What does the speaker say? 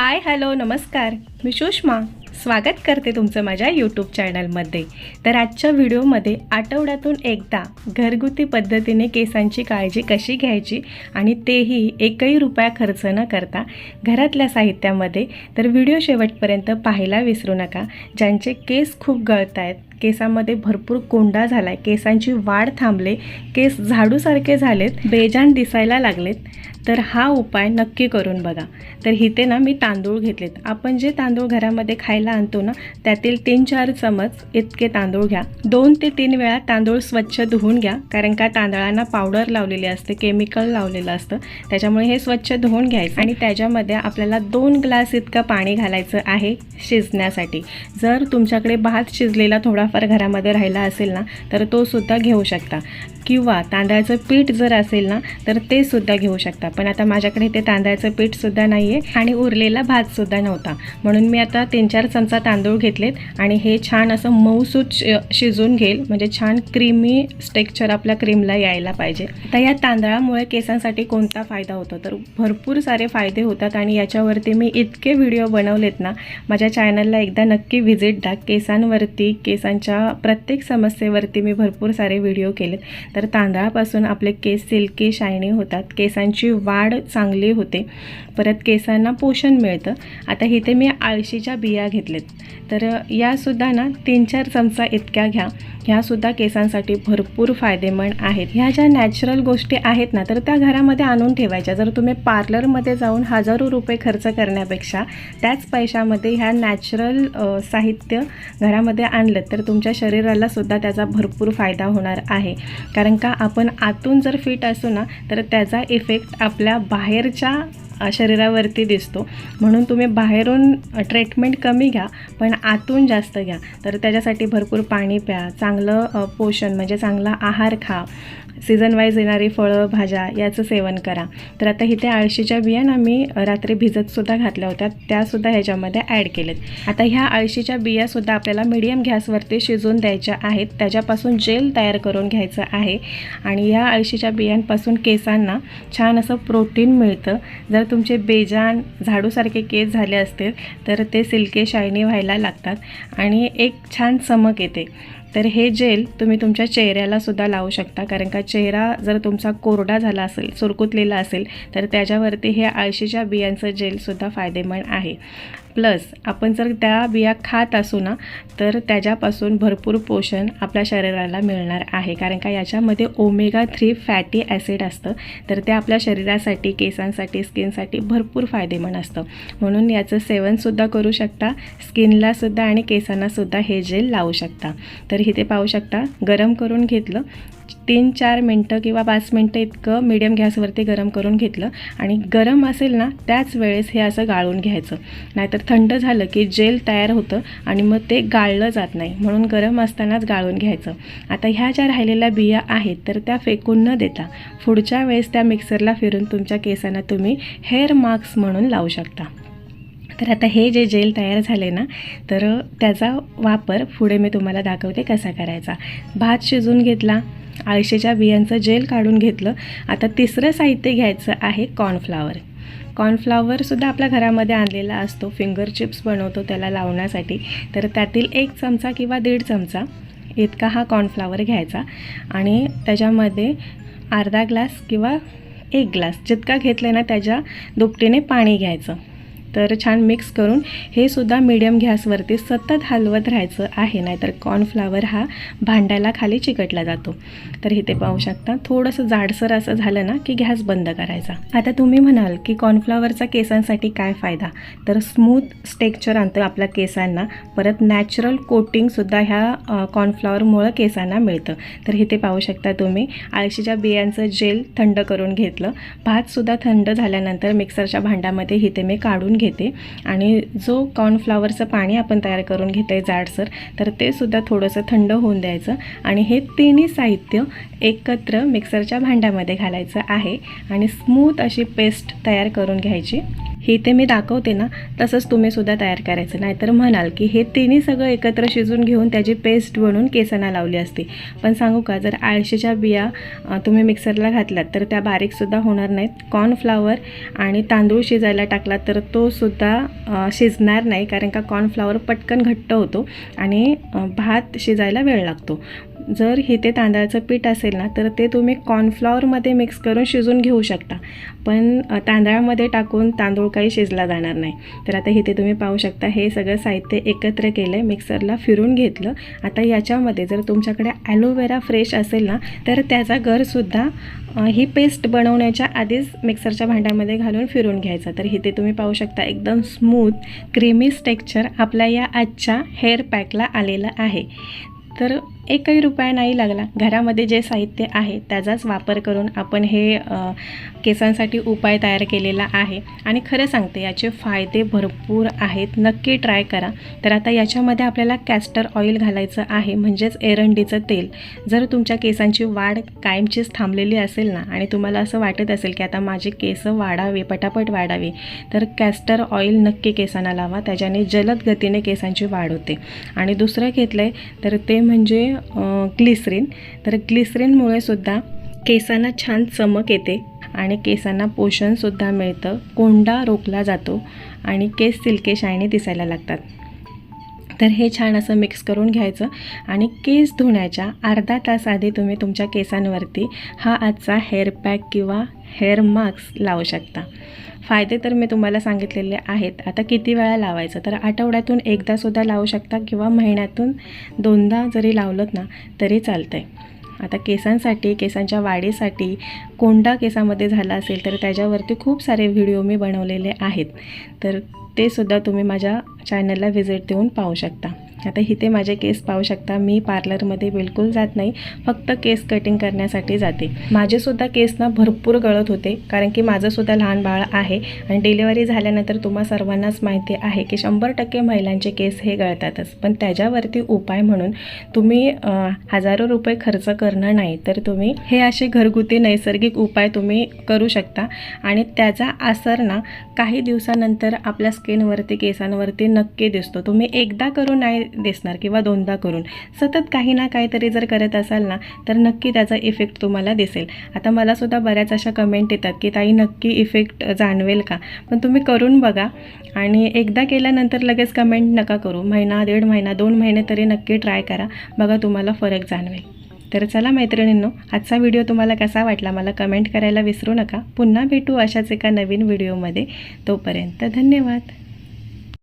Hi hello नमस्कार. मी सुषमा. स्वागत करते तुमचं माझ्या यूट्यूब चॅनलमध्ये तर आजच्या व्हिडिओमध्ये आठवड्यातून एकदा घरगुती पद्धतीने केसांची काळजी कशी घ्यायची आणि तेही एकही रुपया खर्च न करता घरातल्या साहित्यामध्ये. तर व्हिडिओ शेवटपर्यंत पाहायला विसरू नका. ज्यांचे केस खूप गळत आहेत केसामध्ये भरपूर कोंडा झालाय. केसांची वाढ थांबले. केस झाडूसारखे झालेत. बेजान दिसायला लागलेत. तर हा उपाय नक्की करून बघा. तर इथे ना मी तांदूळ घेतलेत. आपण जे तांदूळ घरामध्ये खायला आणतो ना त्यातील तीन चार चमच इतके तांदूळ घ्या. दोन ते तीन वेळा तांदूळ स्वच्छ धुवून घ्या. कारण का तांदळांना पावडर लावलेली असते केमिकल लावलेलं असतं. त्याच्यामुळे हे स्वच्छ धुवून घ्यायचं. आणि त्याच्यामध्ये आपल्याला दोन ग्लास इतकं पाणी घालायचं आहे शिजण्यासाठी. जर तुमच्याकडे भात शिजलेला थोडा थोडाफार घरामध्ये राहिला असेल ना तर तो सुद्धा घेऊ शकता. किंवा तांदळाचं पीठ जर असेल ना तर ते सुद्धा घेऊ शकता. पण आता माझ्याकडे ते तांदळाचं पीठ सुद्धा नाही आहे आणि उरलेला भात सुद्धा नव्हता. म्हणून मी आता तीन चार चमचा तांदूळ घेतलेत आणि हे छान असं मऊसूत शि शिजून घेईल. म्हणजे छान क्रीमी स्टेक्चर आपल्या क्रीमला यायला पाहिजे. आता या तांदळामुळे केसांसाठी कोणता फायदा होतो? तर भरपूर सारे फायदे होतात आणि याच्यावरती मी इतके व्हिडिओ बनवलेत ना माझ्या चॅनलला एकदा नक्की व्हिजिट द्या. केसांवरती केसांच्या प्रत्येक समस्येवरती मी भरपूर सारे व्हिडिओ केलेत. तर तर तांदळापासून आपले केस सिल्की शायनी होतात. केसांची वाढ चांगली होते. परत केसांना पोषण मिळतं. आता इथे मी आळशीच्या बिया घेतलेत. तर यासुद्धा ना तीन चार चमचा इतक्या घ्या. ह्यासुद्धा केसांसाठी भरपूर फायदेमंद आहेत. ह्या ज्या नॅचरल गोष्टी आहेत ना तर त्या घरामध्ये आणून ठेवायच्या. जर तुम्ही पार्लरमध्ये जाऊन हजारो रुपये खर्च करण्यापेक्षा त्याच पैशामध्ये ह्या नॅचरल साहित्य घरामध्ये आणलं तर तुमच्या शरीरालासुद्धा त्याचा भरपूर फायदा होणार आहे. कारण का आपण आतून जर फिट असू ना तर त्याचा इफेक्ट आपल्या बाहेरच्या शरीरावरती दिसतो. म्हणून तुम्ही बाहेरून ट्रीटमेंट कमी घ्या पण आतून जास्त घ्या. तर त्याच्यासाठी भरपूर पाणी प्या. चांगलं पोषण म्हणजे चांगला आहार खा. सीझन वाईज येणारी फळं भाज्या याचं सेवन करा. तर आता इथे आळशीच्या बिया ना मी रात्री भिजतसुद्धा घातल्या होत्या. त्यासुद्धा ह्याच्यामध्ये ॲड केलेत. आता ह्या आळशीच्या बियासुद्धा आपल्याला मिडियम गॅसवरती शिजवून द्यायच्या आहेत. त्याच्यापासून जेल तयार करून घ्यायचं आहे. आणि ह्या आळशीच्या बियांपासून केसांना छान असं प्रोटीन मिळतं. जर तुमचे बेजान झाडूसारखे केस झाले असतील तर ते सिल्के शायनी व्हायला लागतात आणि एक छान चमक येते. तर हे जेल तुम्ही तुमच्या चेहऱ्याला सुद्धा लावू शकता कारण का चेहरा जर तुमचा कोरडा झाला असेल सुरकुतलेला असेल तर त्याच्यावरती हे आळशीच्या बियांचं जेलसुद्धा फायदेमंद आहे. प्लस आपण जर त्या बिया खात असू ना तर त्याच्यापासून भरपूर पोषण आपल्या शरीराला मिळणार आहे. कारण का याच्यामध्ये ओमेगा थ्री फॅटी ॲसिड असतं. तर ते आपल्या शरीरासाठी केसांसाठी स्किनसाठी भरपूर फायदेमंद असतं. म्हणून याचं सेवनसुद्धा करू शकता स्किनलासुद्धा आणि केसांनासुद्धा हे जेल लावू शकता. तर इथे पाहू शकता गरम करून घेतलं तीन चार मिनटं किंवा पाच मिनटं इतकं मीडियम गॅसवरती गरम करून घेतलं आणि गरम असेल ना त्याच वेळेस हे असं गाळून घ्यायचं. नाहीतर थंड झालं की जेल तयार होतं आणि मग ते गाळलं जात नाही. म्हणून गरम असतानाच गाळून घ्यायचं. आता ह्या ज्या राहिलेल्या बिया आहेत तर त्या फेकून न देता पुढच्या वेळेस त्या मिक्सरला फिरून तुमच्या केसांना तुम्ही हेअर मास्क म्हणून लावू शकता. तर आता हे जे जेल तयार झाले ना तर त्याचा वापर पुढे मी तुम्हाला दाखवते कसा करायचा. भात शिजून घेतला आळशीच्या बियांचं जेल काढून घेतलं. आता तिसरं साहित्य घ्यायचं आहे कॉर्नफ्लावर. कॉर्नफ्लावरसुद्धा आपल्या घरामध्ये आणलेला असतो. फिंगर चिप्स बनवतो त्याला लावण्यासाठी. तर त्यातील एक चमचा किंवा दीड चमचा इतका हा कॉर्नफ्लावर घ्यायचा. आणि त्याच्यामध्ये अर्धा ग्लास किंवा एक ग्लास जितका घेतलं ना त्याच्या दुपटीने पाणी घ्यायचं. तर छान मिक्स करून हे सुद्धा मीडियम गॅसवरती सतत हलवत राहायचं आहे. नाहीतर कॉर्नफ्लावर हा भांड्याला खाली चिकटला जातो. तर इथे पाहू शकता थोडंसं जाडसर असं झालं ना की गॅस बंद करायचा. आता तुम्ही म्हणाल की कॉर्नफ्लावरचा केसांसाठी काय फायदा? तर स्मूथ स्टेक्चर आणतं आपल्या केसांना. परत नॅचरल कोटिंगसुद्धा ह्या कॉर्नफ्लॉवरमुळं केसांना मिळतं. तर इथे पाहू शकता तुम्ही आळशीच्या बियांचं जेल थंड करून घेतलं. भातसुद्धा थंड झाल्यानंतर मिक्सरच्या भांड्यामध्ये इथे मी काढून घेते. आणि जो कॉर्नफ्लावरचं पाणी आपण तयार करून घेतो आहे जाडसर तर ते सुद्धा थोडंसं थंड होऊन द्यायचं. आणि हे तिन्ही साहित्य एकत्र मिक्सरच्या भांड्यामध्ये घालायचं आहे. आणि स्मूथ अशी पेस्ट तयार करून घ्यायची. हे ते मी दाखवते ना तसंच तुम्ही सुद्धा तयार करायचं. नाहीतर म्हणाल की हे तिन्ही सगळं एकत्र शिजून घेऊन त्याची पेस्ट बनवून केसांना लावली असते. पण सांगू का जर आळशीच्या बिया तुम्ही मिक्सरला घातलात तर त्या बारीकसुद्धा होणार नाहीत. कॉर्नफ्लावर आणि तांदूळ शिजायला टाकला तर तो सुद्धा शिजणार नाही कारण का कॉर्नफ्लावर पटकन घट्ट होतो आणि भात शिजायला वेळ लागतो. जर इथे तांदळाचं पीठ असेल ना तर ते तुम्ही कॉर्नफ्लॉवरमध्ये मिक्स करून शिजून घेऊ शकता. पण तांदळामध्ये टाकून तांदूळ काही शिजला जाणार नाही. तर आता इथे तुम्ही पाहू शकता. हे सगळं साहित्य एकत्र केलं आहे मिक्सरला फिरून घेतलं. आता याच्यामध्ये जर तुमच्याकडे ॲलोवेरा फ्रेश असेल ना तर त्याचा गरसुद्धा ही पेस्ट बनवण्याच्या आधीच मिक्सरच्या भांड्यामध्ये घालून फिरून घ्यायचा. तर इथे तुम्ही पाहू शकता. एकदम स्मूथ क्रीमी टेक्स्चर आपल्या या आजच्या हेअर पॅकला आलेलं आहे. तर एकही रुपया नाही लागला. घरामध्ये जे साहित्य आहे त्याचाच वापर करून आपण हे केसांसाठी उपाय तयार केलेला आहे. आणि खरं सांगते याचे फायदे भरपूर आहेत. नक्की ट्राय करा. तर आता याच्यामध्ये आपल्याला कॅस्टर ऑइल घालायचं आहे म्हणजेच एरंडीचं तेल. जर तुमच्या केसांची वाढ कायमचीच थांबलेली असेल ना आणि तुम्हाला असं वाटत असेल की आता माझे केस वाढावे पटापट वाढावे तर कॅस्टर ऑइल नक्की केसांना लावा. त्याच्याने जलद गतीने केसांची वाढ होते. आणि दुसरं घेतलं आहे तर ते म्हणजे ग्लिसरीन. तर ग्लिसरीनमुळे सुद्धा केसांना छान चमक येते आणि केसांना पोषणसुद्धा मिळतं. कोंडा रोखला जातो आणि केस सिल्के शायनी दिसायला लागतात. तर हे छान असं मिक्स करून घ्यायचं आणि केस धुण्याच्या अर्धा तास आधी तुम्ही तुमच्या केसांवरती हा आजचा हेअर पॅक किंवा हेअर मास्क लावू शकता. फायदे तर मी तुम्हाला सांगितलेले आहेत. आता किती वेळा लावायचं? तर आठवड्यातून एकदासुद्धा लावू शकता किंवा महिन्यातून दोनदा जरी लावलं ना तरी चालतं आहे आता केसांसाठी केसांच्या वाढीसाठी कोंडा केसामध्ये झाला असेल तर त्याच्यावरती खूप सारे व्हिडिओ मी बनवलेले आहेत. तर ते सुद्धा तुम्ही माझ्या चॅनलला व्हिजिट देऊन पाहू शकता. आता इथे माझे केस पाहू शकता मी पार्लरमध्ये बिलकुल जात नाही फक्त केस कटिंग करण्यासाठी जाते. माझेसुद्धा केस ना भरपूर गळत होते कारण की माझंसुद्धा लहान बाळ आहे आणि डिलिव्हरी झाल्यानंतर तुम्हा सर्वांनाच माहिती आहे की शंभर टक्के महिलांचे केस हे गळतातच. पण त्याच्यावरती उपाय म्हणून तुम्ही हजारो रुपये खर्च करणं नाही तर तुम्ही हे असे घरगुती नैसर्गिक उपाय तुम्ही करू शकता. आणि त्याचा असर ना काही दिवसानंतर आपल्या स्किनवरती केसांवरती नक्की दिसतो. तुम्ही एकदा करून नाही दिसणार किंवा दोनदा करून. सतत काही ना काहीतरी जर करत असाल ना तर नक्की त्याचा इफेक्ट तुम्हाला दिसेल. आता मलासुद्धा बऱ्याच अशा कमेंट येतात की ताई नक्की इफेक्ट जाणवेल का? पण तुम्ही करून बघा आणि एकदा केल्यानंतर लगेच कमेंट नका करू. महिना दीड महिना दोन महिने तरी नक्की ट्राय करा. बघा तुम्हाला फरक जाणवेल. तर चला मैत्रिणींनो आजचा व्हिडिओ तुम्हाला कसा वाटला मला कमेंट करायला विसरू नका. पुन्हा भेटू अशाच एका नवीन व्हिडिओमध्ये तोपर्यंत धन्यवाद.